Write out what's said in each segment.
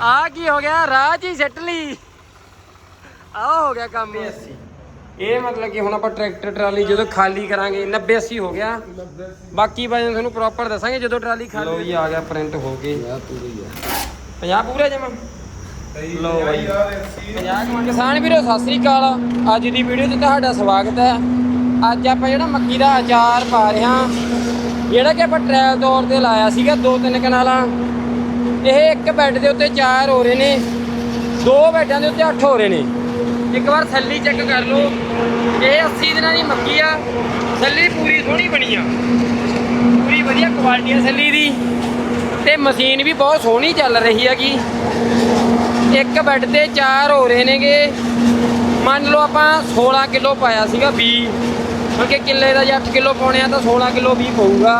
ਆ ਕੀ ਹੋ ਗਿਆ? 'ਚ ਹੀ ਸੱਟ ਲਈ। ਆ ਹੋ ਗਿਆ ਕੰਮ। 80 ਇਹ ਮਤਲਬ ਕਿ ਹੁਣ ਆਪਾਂ ਟਰੈਕਟਰ ਟਰਾਲੀ ਜਦੋਂ ਖਾਲੀ ਕਰਾਂਗੇ 90 80 ਹੋ ਗਿਆ। ਬਾਕੀ ਵਜਨ ਤੁਹਾਨੂੰ ਪ੍ਰੋਪਰ ਦੱਸਾਂਗੇ ਜਦੋਂ ਟਰਾਲੀ ਖਾਲੀ ਲੋ ਜੀ ਆ ਗਿਆ ਪ੍ਰਿੰਟ ਹੋ ਕੇ। 50 ਪੂਰੇ ਜਮਾ? ਲੋ ਬਾਈ। 50 ਕਿਸਾਨ ਵੀਰੋ ਸਤਿ ਸ੍ਰੀ ਅਕਾਲ। ਅੱਜ ਦੀ ਵੀਡੀਓ 'ਚ ਤੁਹਾਡਾ ਸਵਾਗਤ ਹੈ। ਅੱਜ ਆਪਾਂ ਜਿਹੜਾ ਮੱਕੀ ਦਾ ਅਚਾਰ ਪਾ ਰਹੇ ਹਾਂ ਜਿਹੜਾ ਕਿ ਆਪਾਂ ਟ੍ਰਾਇਲ ਤੌਰ ਤੇ ਲਾਇਆ ਸੀਗਾ ਦੋ ਤਿੰਨ ਕਨਾਲਾਂ। ਇਹ ਇੱਕ ਬੈੱਡ ਦੇ ਉੱਤੇ ਚਾਰ ਹੋ ਰਹੇ ਨੇ, ਦੋ ਬੈੱਡਾਂ ਦੇ ਉੱਤੇ ਅੱਠ ਹੋ ਰਹੇ ਨੇ। ਇੱਕ ਵਾਰ ਥੱਲੀ ਚੈੱਕ ਕਰ ਲਓ, ਇਹ 80 ਦਿਨਾਂ ਦੀ ਮੱਕੀ ਆ, ਥੱਲੀ ਪੂਰੀ ਸੋਹਣੀ ਬਣੀ ਆ। ਪੂਰੀ ਵਧੀਆ ਕੁਆਲਿਟੀ ਆ ਥੱਲੀ ਦੀ, ਤੇ ਮਸ਼ੀਨ ਵੀ ਬਹੁਤ ਸੋਹਣੀ ਚੱਲ ਰਹੀ ਹੈਗੀ। ਇੱਕ ਬੈੱਡ ਤੇ ਚਾਰ ਹੋ ਰਹੇ ਨੇਗੇ। ਮੰਨ ਲਓ ਆਪਾਂ 16 ਕਿਲੋ ਪਾਇਆ ਸੀਗਾ 20 ਕਿਉਂਕਿ ਕਿੱਲੇ ਦਾ ਜੇ 8 ਕਿਲੋ ਪਾਉਣੇ ਆ ਤਾਂ 16 ਕਿਲੋ ਵੀ ਪਊਗਾ।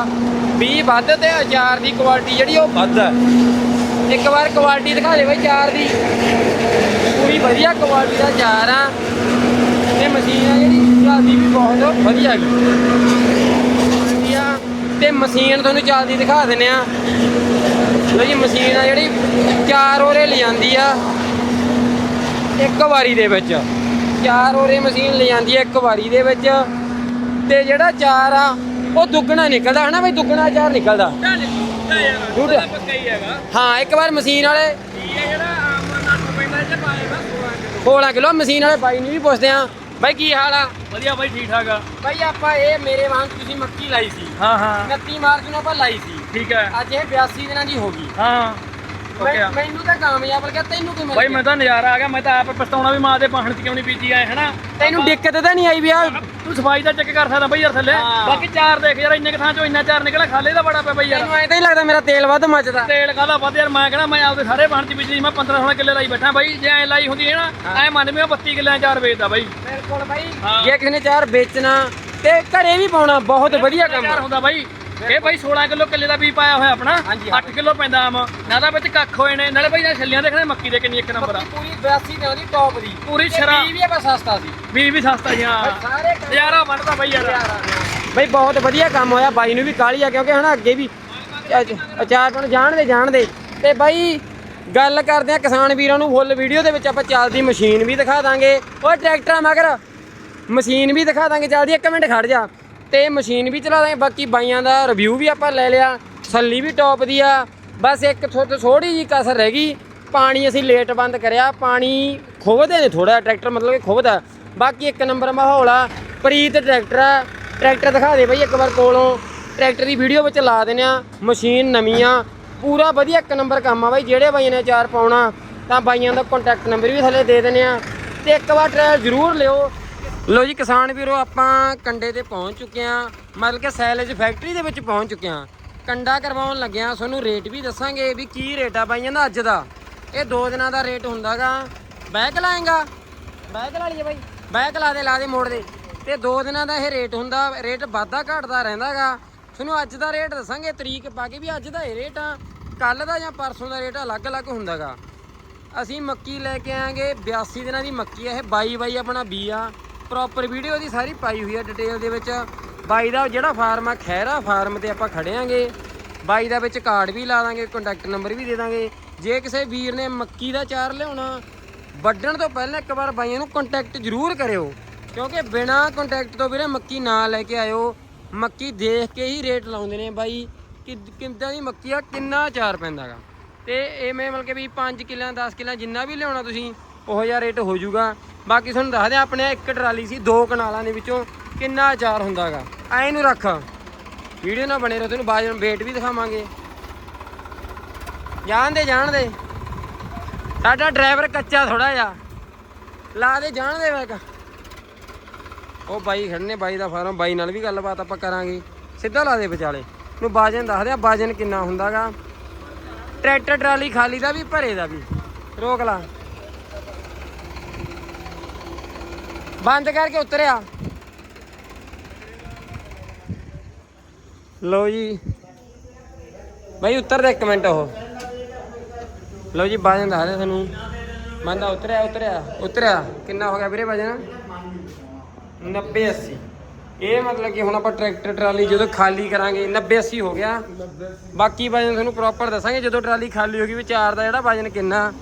20 ਵੱਧ ਤੇ ਅਚਾਰ ਦੀ ਕੁਆਲਿਟੀ ਜਿਹੜੀ ਉਹ ਵੱਧ ਹੈ ਇੱਕ ਵਾਰ ਕੁਆਲਿਟੀ ਦਿਖਾ ਦੇ ਬਾਈ ਚਾਰ ਦੀ। ਪੂਰੀ ਵਧੀਆ ਕੁਆਲਿਟੀ ਦਾ ਚਾਰ ਆ। ਤੇ ਮਸ਼ੀਨ ਆ ਜਿਹੜੀ ਚੱਲਦੀ ਵੀ ਬਹੁਤ ਵਧੀਆ ਹੈਗੀ ਤੇ ਮਸ਼ੀਨ ਤੁਹਾਨੂੰ ਚੱਲਦੀ ਦਿਖਾ ਦਿੰਨੇ ਆ। ਲੋ ਜੀ ਮਸ਼ੀਨ ਆ ਜਿਹੜੀ, ਚਾਰ ਓਰੇ ਲਿਆਂਦੀ ਆ। ਇੱਕ ਵਾਰੀ ਦੇ ਵਿੱਚ। ਚਾਰ ਓਰੇ ਮਸ਼ੀਨ ਲਿਆਂਦੀ ਆ ਇੱਕ ਵਾਰੀ ਦੇ ਵਿੱਚ। ਤੇ ਜਿਹੜਾ ਚਾਰ ਆ, ਉਹ ਦੁੱਗਣਾ ਨਿਕਲਦਾ, ਹਨਾ ਬਈ? ਦੁੱਗਣਾ ਚਾਰ ਨਿਕਲਦਾ। ਝੂਠ? ਹੈ। ਪੱਕਾ ਹੀ ਹੈਗਾ। ਹਾਂ ਇੱਕ ਵਾਰ ਮਸ਼ੀਨ ਵਾਲੇ ਇਹ ਜਿਹੜਾ ਆਮ ਨਾਨੂ ਪੈਂਦਾ ਇਹ ਪਾਏਗਾ 16 ਕਿਲੋ। ਮਸ਼ੀਨ ਵਾਲੇ ਬਾਈ ਨੂੰ ਵੀ ਪੁੱਛਦੇ ਆ ਬਾਈ ਕੀ ਹਾਲ ਆ? ਵਧੀਆ ਬਾਈ ਠੀਕ ਠਾਕ ਆ। ਬਾਈ ਆਪਾਂ ਇਹ ਮੇਰੇ ਵਾਂਗ ਤੁਸੀਂ ਮੱਕੀ ਲਾਈ ਸੀ। ਹਾਂ ਹਾਂ। 29 ਮਾਰਚ ਨੂੰ ਆਪਾਂ ਲਾਈ ਸੀ। ਠੀਕ ਹੈ। ਅੱਜ ਇਹ 82 ਦਿਨਾਂ ਦੀ ਹੋ ਗਈ। ਹਾਂ। ਮੈਂ- ਮੈਨੂੰ ਤਾਂ ਕਾਮਯਾਬ ਲੱਗਿਆ ਤੈਨੂੰ ਕਿਵੇਂ ਬਾਈ ਲੱਗਿਆ? ਮੈਂ ਤਾਂ ਨਜ਼ਾਰਾ ਆ ਗਿਆ ਮੈਂ ਤਾਂ ਆਪ ਪਛਤਾਉਣਾ ਵੀ ਮਾਂ ਦੇ ਪਾਹਣ ਚ ਕਿਉਂ ਨਹੀਂ ਬੀਜੀ ਆਏ ਹਨਾ? ਤੈਨੂੰ ਦਿੱਕਤ ਤਾਂ ਨਹੀਂ ਆਈ ਵੀ ਆ ਤੂੰ ਸਫ਼ਾਈ ਦਾ ਚੈੱਕ ਕਰ ਸਕਦਾ ਬਾਈ ਯਾਰ ਥੱਲੇ। ਹਾਂ। ਬਾਕੀ ਚਾਰ ਦੇਖ ਯਾਰ ਇੰਨੇ ਕੁ ਥਾਂ ਚੋਂ ਇੰਨਾ ਚਾਰ ਨਿਕਲਿਆ ਖਾਲੇ ਦਾ ਬੜਾ ਪਿਆ ਬਾਈ ਯਾਰ। ਤੈਨੂੰ ਐਂ ਤਾਂ ਹੀ ਲੱਗਦਾ ਮੇਰਾ ਤੇਲ ਵੱਧ ਮੱਚਦਾ। ਤੇਲ ਕਾਹਦਾ ਵੱਧ ਯਾਰ ਮੈਂ ਕਹਿੰਦਾ ਮੈਂ ਆਪਦੇ ਸਾਰੇ ਪਾਹਣ ਚ ਬੀਜੀ ਮੈਂ 15 16 ਕਿੱਲੇ ਲਾਈ ਬੈਠਾ ਬਾਈ ਜੇ ਐ ਲਾਈ ਹੁੰਦੀ ਹੈ ਨਾ ਐ ਮੰਨ ਮੈਂ 32 ਕਿੱਲਿਆਂ ਚਾਰ ਵੇਚਦਾ ਬਾਈ। ਬਿਲਕੁਲ ਬਾਈ। ਹਾਂ। ਜੇ ਕਿਸੇ ਨੇ ਚਾਰ ਵੇਚਣਾ ਤੇ ਘਰੇ ਵੀ ਪਾਉਣਾ ਬਹੁਤ ਵਧੀਆ ਕੰਮ ਆ। ਹੁੰਦਾ ਬਾਈ। ਇਹ ਬਾਈ 16 ਕਿਲੋ ਕਿੱਲੇ ਦਾ ਬੀਜ ਪਾਇਆ ਹੋਇਆ ਆਪਣਾ। ਹਾਂਜੀ, ਹਾਂ 8 ਕਿਲੋ ਪੈਂਦਾ ਆਮ। ਨਾ ਤਾਂ ਵਿੱਚ ਕੱਖ ਹੋਏ ਨੇ ਨਾਲੇ ਬਾਈ ਨਾ ਛੱਲੀਆਂ ਦੇਖਣੇ ਮੱਕੀ ਦੇ ਕਿੰਨੀ ਇੱਕ ਨੰਬਰ ਆ। ਪੂਰੀ 82 ਦਿਨਾਂ ਦੀ ਟੌਪ ਦੀ। ਪੂਰੀ ਤੇ ਸ਼ਰਾ- ਬੀਜ ਵੀ ਆਪਾਂ ਸਸਤਾ ਸੀ। ਬੀਜ ਵੀ ਸਸਤਾ ਹੀ। ਹਾਂ ਨਜ਼ਾਰਾ ਬਣਦਾ ਬਾਈ ਯਾਰ। ਬਈ ਬਹੁਤ ਵਧੀਆ ਕੰਮ ਹੋਇਆ ਬਾਈ ਨੂੰ ਵੀ ਕਾਲੀ ਆ ਕਿਉਂਕਿ ਹਨਾ ਅੱਗੇ ਵੀ ਅਚ- ਅਚਾਰ ਪਾਉਣ ਜਾਣਦੇ ਜਾਣਦੇ। ਤੇ ਬਾਈ ਗੱਲ ਕਰਦੇ ਆ ਕਿਸਾਨ ਵੀਰਾਂ ਨੂੰ ਫੁੱਲ ਵੀਡੀਓ ਦੇ ਵਿੱਚ ਆਪਾਂ ਚੱਲਦੀ ਮਸ਼ੀਨ ਵੀ ਦਿਖਾ ਦਾਂਗੇ। ਓਏ ਟਰੈਕਟਰਾਂ ਮਗਰ ਮਸ਼ੀਨ ਵੀ ਦਿਖਾ ਦਾਂਗੇ ਚੱਲਦੀ ਇੱਕ ਮਿੰਟ ਖੜ ਜਾ। ਤੇ ਮਸ਼ੀਨ ਵੀ ਚਲਾ ਦਾਂਗੇ, ਬਾਕੀ ਬਾਈਆਂ ਦਾ ਰਿਵਿਊ ਵੀ ਆਪਾਂ ਲੈ ਲਿਆ, ਸੱਲੀ ਵੀ ਟੌਪ ਦੀ ਆ, ਬਸ ਇੱਕ ਥੋੜੀ ਥੋੜੀ ਜੀ ਕਸਰ ਰਹਿ ਗਈ, ਪਾਣੀ ਅਸੀਂ ਲੇਟ ਬੰਦ ਕਰਿਆ, ਪਾਣੀ ਖੁੱਬਦੇ ਨੇ ਥੋੜਾ ਟਰੈਕਟਰ ਮਤਲਬ ਕਿ ਖੁੱਬਦਾ ਬਾਕੀ ਇੱਕ ਨੰਬਰ ਮਾਹੌਲ ਆ, ਪ੍ਰੀਤ ਟਰੈਕਟਰ ਆ, ਟਰੈਕਟਰ ਦਿਖਾ ਦੇ ਬਈ ਇੱਕ ਵਾਰ ਕੋਲੋਂ, ਟਰੈਕਟਰ ਦੀ ਵੀਡੀਓ ਵਿੱਚ ਲਾ ਦਿੰਦੇ ਆ, ਮਸ਼ੀਨ ਨਵੀਂ ਆ, ਪੂਰਾ ਵਧੀਆ ਇੱਕ ਨੰਬਰ ਕੰਮ ਆ ਬਾਈ, ਜਿਹੜੇ ਬਾਈ ਨੇ ਚਾਰ ਪਾਉਣਾ, ਤਾਂ ਬਾਈਆਂ ਦਾ ਕੰਟੈਕਟ ਨੰਬਰ ਵੀ ਥੱਲੇ ਦੇ ਦਿੰਦੇ ਆ, ਤੇ ਇੱਕ ਵਾਰ ਟਰਾਇਲ ਜ਼ਰੂਰ ਲਿਓ ਲੋ ਜੀ ਕਿਸਾਨ ਵੀਰੋ, ਆਪਾਂ ਕੰਡੇ ਤੇ ਪਹੁੰਚ ਚੁੱਕੇ ਆ ਮਤਲਬ ਕਿ ਸੈਲੇਜ ਫੈਕਟਰੀ ਦੇ ਵਿੱਚ ਪਹੁੰਚ ਚੁੱਕੇ ਆ ਕੰਡਾ ਕਰਵਾਉਣ ਲੱਗਿਆ ਤੁਹਾਨੂੰ ਰੇਟ ਵੀ ਦੱਸਾਂਗੇ ਵੀ ਕੀ ਰੇਟ ਆ ਬਾਈਆਂ ਦਾ ਅੱਜ ਦਾ। ਇਹ ਦੋ ਦਿਨਾਂ ਦਾ ਰੇਟ ਹੁੰਦਾਗਾ। ਬੈਕ ਲਾਏਗਾ? ਬੈਕ ਲਾ ਲਈਏ ਬਾਈ। ਬੈਕ ਲਾ ਦੇ ਲਾ ਦੇ ਮੋੜ ਦੇ। ਤੇ ਦੋ ਦਿਨਾਂ ਦਾ ਇਹ ਰੇਟ ਹੁੰਦਾ, ਰੇਟ ਵਾਧਾ ਘਟਦਾ ਰਹਿੰਦਾਗਾ। ਤੁਹਾਨੂੰ ਅੱਜ ਦਾ ਰੇਟ ਦੱਸਾਂਗੇ, ਤਰੀਕ ਪਾ ਕੇ ਵੀ ਅੱਜ ਦਾ ਇਹ ਰੇਟ ਆ। ਕੱਲ ਦਾ ਜਾਂ ਪਰਸੋਂ ਦਾ ਰੇਟ ਅਲੱਗ-ਅਲੱਗ ਹੁੰਦਾਗਾ। ਅਸੀਂ ਮੱਕੀ ਲੈ ਕੇ ਆਂਗੇ 82 ਦਿਨਾਂ ਦੀ ਮੱਕੀ ਆ, ਇਹ ਬਾਈ ਬਾਈ ਆਪਣਾ ਬੀ ਆ। ਪ੍ਰੋਪਰ ਵੀਡੀਓ ਦੀ ਸਾਰੀ ਪਾਈ ਹੋਈ ਆ ਡਿਟੇਲ ਦੇ ਵਿੱਚ। ਬਾਈ ਦਾ ਜਿਹੜਾ ਫਾਰਮ ਆ ਖੈਰਾ ਫਾਰਮ ਤੇ ਆਪਾਂ ਖੜੇ ਬਾਈ ਦਾ ਵਿੱਚ ਕਾਰਡ ਵੀ ਲਾ ਦਾਂਗੇ ਕੰਟੈਕਟ ਨੰਬਰ ਵੀ ਦੇ ਦਾਂਗੇ। ਜੇ ਕਿਸੇ ਵੀਰ ਨੇ ਮੱਕੀ ਦਾ ਚਾਰ ਲਿਆਉਣਾ, ਵੱਢਣ ਤੋਂ ਪਹਿਲਾਂ ਇੱਕ ਵਾਰ ਬਾਈਆਂ ਨੂੰ ਕੰਟੈਕਟ ਜ਼ਰੂਰ ਕਰਿਓ। ਕਿਉਂਕਿ ਬਿਨਾ ਕੰਟੈਕਟ ਤੋਂ ਵੀਰੇ ਮੱਕੀ ਨਾ ਲੈ ਕੇ ਆਇਓ। ਮੱਕੀ ਦੇਖ ਕੇ ਹੀ ਰੇਟ ਲਾਉਂਦੇ ਨੇ ਬਾਈ। ਕਿ ਕਿੰਦਾਂ ਦੀ ਮੱਕੀ ਆ, ਕਿੰਨਾ ਚਾਰ ਪੈਂਦਾਗਾ ਤੇ ਐਵੇਂ ਮਤਲਬ ਕਿ ਵੀ 5 ਕਿੱਲਾਂ 10 ਕਿੱਲਿਆਂ ਜਿੰਨਾ ਵੀ ਲਿਆਉਣਾ ਤੁਸੀਂ ਉਹ ਜਿਹਾ ਰੇਟ ਹੋ ਜਾਊਗਾ ਬਾਕੀ ਤੁਹਾਨੂੰ ਦੱਸ ਦਿਆਂ, ਆਪਣੇ ਇੱਕ ਟਰਾਲੀ ਸੀ, ਦੋ ਕਨਾਲਾਂ ਦੇ ਵਿੱਚੋਂ ਕਿੰਨਾ ਅਚਾਰ ਹੁੰਦਾਗਾ। ਐ ਨੂੰ ਰੱਖ। ਵੀਡੀਓ ਨਾਲ ਬਣੇ ਰਹੋ ਤੈਨੂੰ ਬਾਜ ਵੇਟ ਵੀ ਦਿਖਾਵਾਂਗੇ। ਜਾਣ ਦੇ ਜਾਣ ਦੇ। ਸਾਡਾ ਡਰਾਈਵਰ ਕੱਚਾ ਥੋੜਾ ਜਿਹਾ। ਲਾ ਦੇ, ਜਾਣ ਦੇ ਮੈਂ ਉਹ ਬਾਈ ਖੜਨੇ ਬਾਈ ਦਾ ਫਾਰਮ, ਬਾਈ ਨਾਲ ਵੀ ਗੱਲਬਾਤ ਆਪਾਂ ਕਰਾਂਗੇ। ਸਿੱਧਾ ਲਾ ਦੇ ਵਿਚਾਲੇ। ਨੂੰ ਬਾਜਨ ਦੱਸ ਦਿਆ ਬਾਜਨ ਕਿੰਨਾ ਹੁੰਦਾਗਾ। ਟਰੈਕਟਰ, ਟਰਾਲੀ ਖਾਲੀ ਦਾ ਵੀ, ਭਰੇ ਦਾ ਵੀ। ਰੋਕ ਲਾ। ਬੰਦ ਕਰਕੇ ਉਤਰਿਆ। ਲਓ ਜੀ। ਬਾਈ ਉਤਰ ਦੇ ਇੱਕ ਮਿੰਟ ਉਹ। ਲਓ ਜੀ ਵਜਨ ਦੱਸ ਦਿਆ ਤੁਹਾਨੂੰ। ਬੰਦਾ ਉਤਰਿਆ ਉਤਰਿਆ ਉਤਰਿਆ। ਕਿੰਨਾ ਹੋ ਗਿਆ ਵੀਰੇ ਵਜਨ 90 80 ਇਹ ਮਤਲਬ ਕਿ ਹੁਣ ਆਪਾਂ ਟਰੈਕਟਰ, ਟਰਾਲੀ ਜਦੋਂ ਖਾਲੀ ਕਰਾਂਗੇ 90 80 ਹੋ ਗਿਆ। ਬਾਕੀ ਵਜਨ ਤੁਹਾਨੂੰ ਪ੍ਰੋਪਰ ਦੱਸਾਂਗੇ, ਜਦੋਂ ਟਰਾਲੀ ਖਾਲੀ ਹੋ ਗਈ ਵੀ ਚਾਰ ਦਾ ਜਿਹੜਾ ਵਜਨ ਕਿੰਨਾ।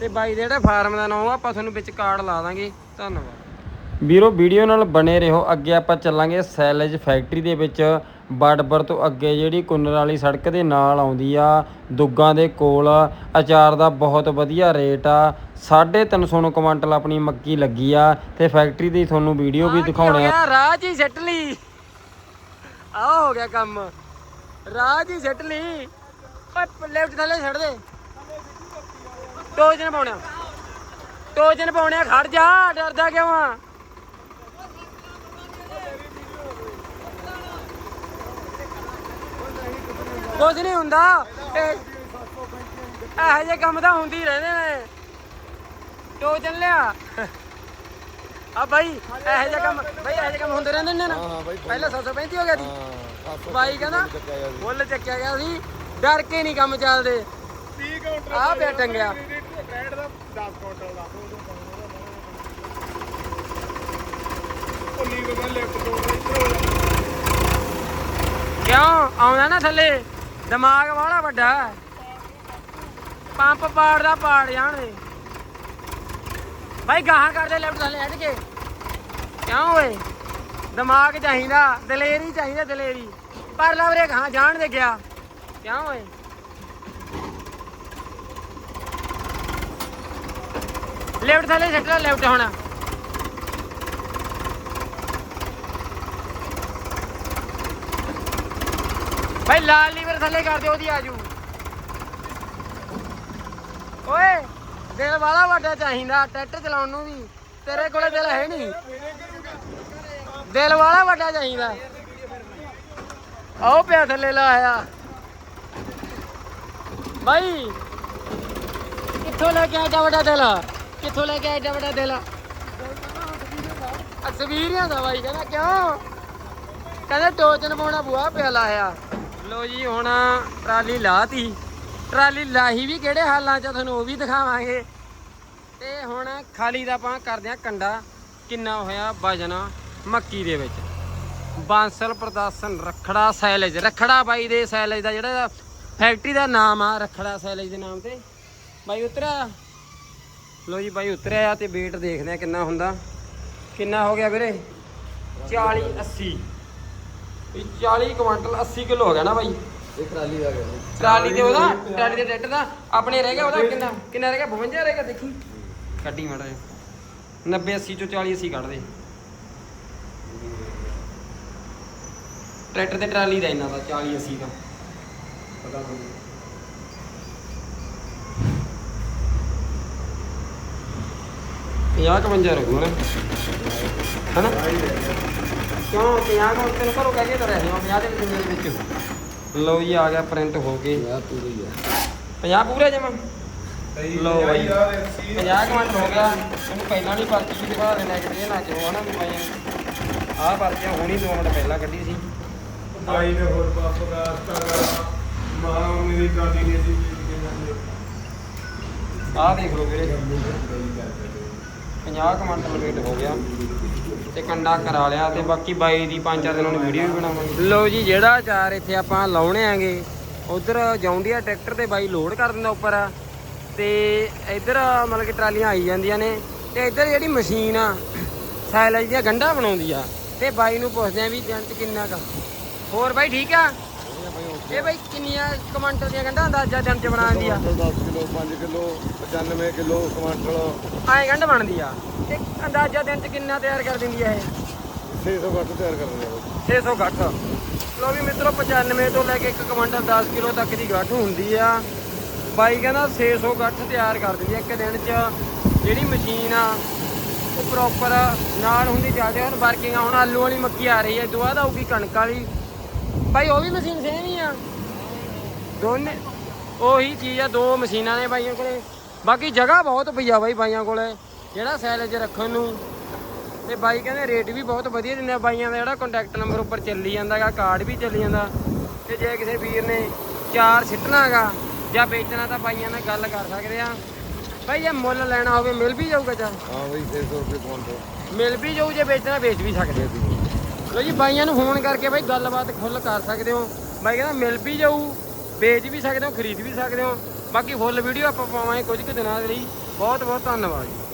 ਤੇ ਬਾਈ ਦੇ ਜਿਹੜਾ ਫਾਰਮ ਦਾ ਨਾਮ ਆ, ਆਪਾਂ ਤੁਹਾਨੂੰ ਵਿੱਚ ਕਾਰਡ ਲਾ ਦਾਂਗੇ। ਧੰਨਵਾਦ। ਵੀਰੋ ਵੀਡੀਓ ਨਾਲ ਬਣੇ ਰਹੋ। ਅੱਗੇ ਆਪਾਂ ਚੱਲਾਂਗੇ ਸੈਲੇਜ ਫੈਕਟਰੀ ਦੇ ਵਿੱਚ। ਬਾੜਬਰ ਤੋਂ ਅੱਗੇ ਜਿਹੜੀ ਕੁੰਨਰ ਵਾਲੀ ਸੜਕ ਦੇ ਨਾਲ ਆਉਂਦੀ ਆ ਦੁੱਗਾਂ ਦੇ ਕੋਲ। ਅਚਾਰ ਦਾ ਬਹੁਤ ਵਧੀਆ ਰੇਟ ਆ। 350 ਨੂੰ ਕੁਆਂਟਲ ਆਪਣੀ ਮੱਕੀ ਲੱਗੀ ਆ ਤੇ ਫੈਕਟਰੀ ਦੀ ਤੁਹਾਨੂੰ ਵੀਡੀਓ ਵੀ ਦਿਖਾਉਣੇ ਆ। ਰਾਜ ਹੀ ਸੱਟ ਲਈ। ਆ ਹੋ ਗਿਆ ਕੰਮ। ਰਾਜ ਹੀ ਸੱਟ ਲਈ। ਓਏ ਲੈਫਟ ਥੱਲੇ ਛੱਡ ਦੇ। ਟੋਜਨ ਪਾਉਣਾ ਟੋਜਨ ਪਾਉਣਿਆ ਖੜ ਜਾ ਡਰਦਾ ਕਿਉਂ ਆ? ਕੁਝ ਨਹੀਂ ਹੁੰਦਾ। ਇਹ ਇਹੋ ਜਿਹੇ ਕੰਮ ਤਾਂ ਹੁੰਦੀ ਰਹਿੰਦੇ ਨੇ। ਟੋਜਨ ਲਿਆ ਆ ਬਾਈ ਇਹੋ ਜਿਹਾ ਕੰਮ ਬਾਈ ਇਹੋ ਜਿਹੇ ਕੰਮ ਹੁੰਦੇ ਰਹਿੰਦੇ ਨੇ ਨਾ। ਪਹਿਲਾਂ 735 ਹੋ ਗਿਆ ਸੀ। ਹਾਂ ਬਾਈ ਕਹਿੰਦਾ ਮੁੱਲ ਚੱਕਿਆ ਗਿਆ ਸੀ। ਡਰ ਕੇ ਨਹੀਂ ਕੰਮ ਚੱਲਦੇ। 30 ਕਾਊਂਟਰ ਆ ਪਿਆ ਟੰਗਿਆ। ਬ੍ਰੈਡ ਦਾ 10 ਕਾਊਂਟਰ ਦਾ। ਉਹ ਲੀਵਰ ਦਾ ਲੈਫਟ ਤੋਂ ਇੱਧਰ ਹੋ ਜਾਂਦਾ ਕਿਉਂ? ਆਉਂਦਾ ਨਾ ਥੱਲੇ। ਦਿਮਾਗ ਵਾਲਾ ਵੱਡਾ। ਹੈ। ਪੰਪ ਪਾੜਦਾ ਪਾੜ ਜਾਣਗੇ ਭਾਈ ਗਾਹਾਂ ਕਰਦੇ ਲੈਫਟ ਥੱਲੇ ਹਟ ਕੇ। ਕਿਉਂ ਓਏ? ਦਿਮਾਗ ਚਾਹੀਦਾ, ਦਲੇਰੀ ਚਾਹੀਦਾ ਦਲੇਰੀ। ਪਰ ਲਵਰੇ ਗਾਹਾਂ ਜਾਣ ਦੇ ਗਿਆ। ਕਿਉਂ ਓਏ? ਲੈਫਟ ਥੱਲੇ ਛੱਡ ਲੈ ਲੈਫਟ ਹੋਣਾ। ਭਾਈ ਲਾਲ ਲੀਵਰ ਥੱਲੇ ਕਰ ਦਿਓ ਉਹਦੀ ਆਜੂ। ਓਏ, ਦਿਲ ਵਾਲਾ ਵੱਡਾ ਚਾਹੀਦਾ ਟਰੈਕਟਰ ਚਲਾਉਣ ਨੂੰ ਵੀ। ਤੇਰੇ ਕੋਲੇ ਦਿਲ ਹੈ ਨਹੀਂ। ਦਿਲ ਵਾਲਾ ਵੱਡਾ ਚਾਹੀਦਾ। ਆਓ ਪਿਆ ਥੱਲੇ ਲਾਇਆ ਭਾਈ ਕਿੱਥੋਂ ਲੈ ਕੇ ਆਇਆ ਏਡਾ ਵੱਡਾ ਦਿਲ? ਕਿੱਥੋਂ ਲੈ ਕੇ ਆਇਆ ਏਡਾ ਵੱਡਾ ਦਿਲ? ਅਸਵੀਰੀਆਂ ਦਾ ਬਾਈ ਕਹਿੰਦਾ, ਕਿਉਂ? ਕਹਿੰਦੇ ਟੋਚਨ ਪਾਉਣਾ ਬੁਆ ਪਿਆ ਲਾਇਆ ਲੋ ਜੀ, ਹੁਣ ਟਰਾਲੀ ਲਾਤੀ। ਟਰਾਲੀ ਲਾਹੀ ਵੀ ਕਿਹੜੇ ਹਾਲਾਂ 'ਚ ਤੁਹਾਨੂੰ ਉਹ ਵੀ ਦਿਖਾਵਾਂਗੇ। ਤੇ ਹੁਣ ਖਾਲੀ ਦਾ ਆਪਾਂ ਕਰਦੇ ਆ ਕੰਡਾ। ਕਿੰਨਾ ਹੋਇਆ ਵਜਨ ਮੱਕੀ ਦੇ ਵਿੱਚ। ਬਾਂਸਲ ਪ੍ਰਦਰਸ਼ਨ, ਰਖੜਾ ਸੈਲਜ। ਰਖੜਾ ਬਾਈ ਦੇ ਸੈਲਜ ਦਾ ਜਿਹੜਾ ਫੈਕਟਰੀ ਦਾ ਨਾਮ ਆ, ਰਖੜਾ ਸੈਲਜ ਦੇ ਨਾਮ ਤੇ। ਬਾਈ ਉਤਰਿਆ? ਲੋ ਜੀ, ਬਾਈ ਉਤਰਿਆ ਆ ਤੇ weight ਦੇਖਦੇ ਆ ਕਿੰਨਾ ਹੁੰਦਾ। ਕਿੰਨਾ ਹੋ ਗਿਆ ਵੀਰੇ? 40 80 ਇਹ 40 ਕੁਇੰਟਲ 80 ਕਿਲੋ ਹੋ ਗਿਆ ਨਾ ਬਾਈ। ਇਹ ਟਰਾਲੀ ਦਾ ਗਿਆ। ਟਰਾਲੀ ਤੇ ਉਹਦਾ ਟਰਾਲੀ ਦੇ ਟਰੈਕਟਰ ਦਾ ਆਪਣੇ ਰਹਿ ਗਿਆ ਉਹਦਾ ਕਿੰਨਾ ਕਿੰਨਾ ਰਹਿ ਗਿਆ? 52 ਰਹਿ ਗਿਆ ਦੇਖੀ। ਕੱਢੀ ਮਾੜਾ ਜਿਹਾ। 90 80 ਚੋਂ 40 80 ਕੱਢ ਦੇ। ਟਰੈਕਟਰ ਤੇ ਟਰਾਲੀ ਦਾ ਇੰਨਾ ਦਾ 40 80 ਦਾ। ਪਤਾ ਨਹੀਂ। 50 52 ਰਹੂ ਨਾ ਹਨਾ? ਕਿਉਂ? 50 ਨੂੰ ਤੈਨੂੰ ਘਰੋਂ ਕਹਿ ਕੇ ਤਾਂ ਰਹਿ 50 ਦੇ ਵਿੱਚ ਮੇਰੇ ਵਿੱਚ। ਲਓ ਜੀ ਆ ਗਿਆ ਪ੍ਰਿੰਟ ਹੋ ਕੇ। ਯਾਰ ਤੂੰ ਹੀ ਆ। 50 ਪੂਰੇ ਜਮਾ? ਲਓ ਬਾਈ। 50 ਕਮੈਂਟ ਹੋ ਗਿਆ। ਇਹਨੂੰ ਪਹਿਲਾਂ ਨਹੀਂ ਪਰਚੀ ਵੀ ਦਿਖਾ ਦੇਣਾ ਕਿ ਇਹ ਨਾ ਕਿਉਂ ਹਨਾ ਵੀ ਬਾਈ ਆਹ ਪਰਚੀਆਂ ਹੁਣੀ 2 ਮਿੰਟ ਪਹਿਲਾਂ ਕੱਢੀ ਸੀ। ਭਾਈ ਨੇ ਹੋਰ ਪਾਪ ਦਾ ਅਸਤਾ ਮਾਂ ਮੇਰੀ ਟਰਾਲੀ ਨੇ ਜੀ ਆਹ ਦੇਖ ਲਓ ਵੀਰੇ। 50 ਕਮੈਂਟ ਵੇਟ ਹੋ ਗਿਆ ਤੇ ਕੰਡਾ ਕਰਾ ਲਿਆ ਤੇ ਬਾਕੀ ਬਾਈ ਦੀ ਪੰਜ ਚਾਰ ਦਿਨਾਂ ਨੂੰ ਵੀਡੀਓ ਵੀ ਬਣਾਵਾਂਗੇ। ਲਓ ਜੀ, ਜਿਹੜਾ ਚਾਰ ਇੱਥੇ ਆਪਾਂ ਲਾਉਣੇ ਆਂਗੇ ਉਧਰ ਜੌਂਡੀਆ ਟਰੈਕਟਰ ਤੇ ਬਾਈ ਲੋਡ ਕਰ ਦਿੰਦਾ ਉੱਪਰ। ਤੇ ਇੱਧਰ ਮਤਲਬ ਕਿ ਟਰਾਲੀਆਂ ਆਈ ਜਾਂਦੀਆਂ ਨੇ ਤੇ ਇੱਧਰ ਜਿਹੜੀ ਮਸ਼ੀਨ ਆ ਸਾਇਲਜ ਦੀਆਂ ਗੰਢਾਂ ਬਣਾਉਂਦੀ ਆ। ਤੇ ਬਾਈ ਨੂੰ ਪੁੱਛਦੇ ਆ ਵੀ ਜੰਤ ਕਿੰਨਾ ਕਾ ਹੋਰ ਬਾਈ ਠੀਕ ਆ? ਇਹ ਬਾਈ ਕਿੰਨੀਆਂ ਕਮੰਟਲ ਦੀਆਂ ਗੰਢਾਂ ਅੰਦਾਜ਼ਾ ਦਿਨ ਚ ਬਣਾਉਂਦੀ ਆ? 10 ਕਿਲੋ 5 ਕਿਲੋ 95 ਕਿਲੋ ਕੁਆਂਟਲ ਐਂ ਗੰਢ ਬਣਦੀ ਆ। ਤੇ ਅੰਦਾਜ਼ਾ ਦਿਨ ਚ ਕਿੰਨਾ ਤਿਆਰ ਕਰ ਦਿੰਦੀ ਆ ਇਹ? 600 ਗੱਟ ਤਿਆਰ ਕਰ ਦਿੰਦੇ ਆ 600 ਗੱਠ ਲੋ ਵੀ ਮਿੱਤਰੋ 95 ਤੋਂ ਲੈ ਕੇ 1 ਕੁਇੰਟਲ 10 ਕਿਲੋ ਤੱਕ ਦੀ ਗੱਠ ਹੁੰਦੀ ਆ। ਬਾਈ ਕਹਿੰਦਾ 600 ਗੱਠ ਤਿਆਰ ਕਰ ਦਿੰਦੀ ਆ ਇੱਕ ਦਿਨ 'ਚ। ਜਿਹੜੀ ਮਸ਼ੀਨ ਆ ਉਹ ਪ੍ਰੋਪਰ ਨਾਲ ਹੁੰਦੀ ਚੱਲਦੀ। ਹੁਣ ਵਰਕਿੰਗ ਹੁਣ ਆਲੂ ਵਾਲੀ ਮੱਕੀ ਆ ਰਹੀ ਹੈ ਦੁਆ ਦਾ ਆਊਗੀ ਕਣਕ ਵਾਲੀ। ਬਾਈ ਉਹ ਵੀ ਮਸ਼ੀਨ ਸੇਮ ਹੀ ਆ। ਦੋਨੇ ਉਹੀ ਚੀਜ਼ ਆ ਦੋ ਮਸ਼ੀਨਾਂ ਨੇ ਬਾਈਆਂ ਕੋਲੇ। ਬਾਕੀ ਜਗ੍ਹਾ ਬਹੁਤ ਪਈ ਆ ਬਾਈ ਬਾਈਆਂ ਕੋਲੇ ਜਿਹੜਾ ਸੈਲੇਜ ਰੱਖਣ ਨੂੰ। ਤੇ ਬਾਈ ਕਹਿੰਦੇ ਰੇਟ ਵੀ ਬਹੁਤ ਵਧੀਆ ਦਿੰਦੇ ਆ ਬਾਈਆਂ ਦਾ ਜਿਹੜਾ ਕੰਟੈਕਟ ਨੰਬਰ ਉੱਪਰ ਚੱਲੀ ਜਾਂਦਾਗਾ ਕਾਰਡ ਵੀ ਚੱਲੀ ਜਾਂਦਾ। ਤੇ ਜੇ ਕਿਸੇ ਵੀਰ ਨੇ ਚਾਰ ਸਿੱਟਣਾਗਾ ਜਾਂ ਵੇਚਣਾ ਤਾਂ ਬਾਈਆਂ ਨਾਲ ਗੱਲ ਕਰ ਸਕਦੇ ਆ। ਬਾਈ ਜੇ ਮੁੱਲ ਲੈਣਾ ਹੋਵੇ ਮਿਲ ਵੀ ਜਾਊਗਾ ਚਾ ਹਾਂ ਬਈ 600 ਰੁਪਏ ਕੁਆਂਟਲ ਮਿਲ ਵੀ ਜਾਊ ਜੇ ਵੇਚਣਾ ਵੇਚ ਵੀ ਸਕਦੇ ਆ। ਲੋ ਜੀ, ਬਾਈਆਂ ਨੂੰ ਫੋਨ ਕਰਕੇ ਬਾਈ ਗੱਲਬਾਤ ਫੁੱਲ ਕਰ ਸਕਦੇ ਹੋ। ਬਾਈ ਕਹਿੰਦਾ ਮਿਲ ਵੀ ਜਾਊ, ਵੇਚ ਵੀ ਸਕਦੇ ਹੋ, ਖਰੀਦ ਵੀ ਸਕਦੇ ਹੋ। ਬਾਕੀ ਫੁੱਲ ਵੀਡੀਓ ਆਪਾਂ ਪਾਵਾਂਗੇ ਕੁਝ ਕੁ ਦਿਨਾਂ ਦੇ ਲਈ। ਬਹੁਤ ਬਹੁਤ ਧੰਨਵਾਦ ਜੀ।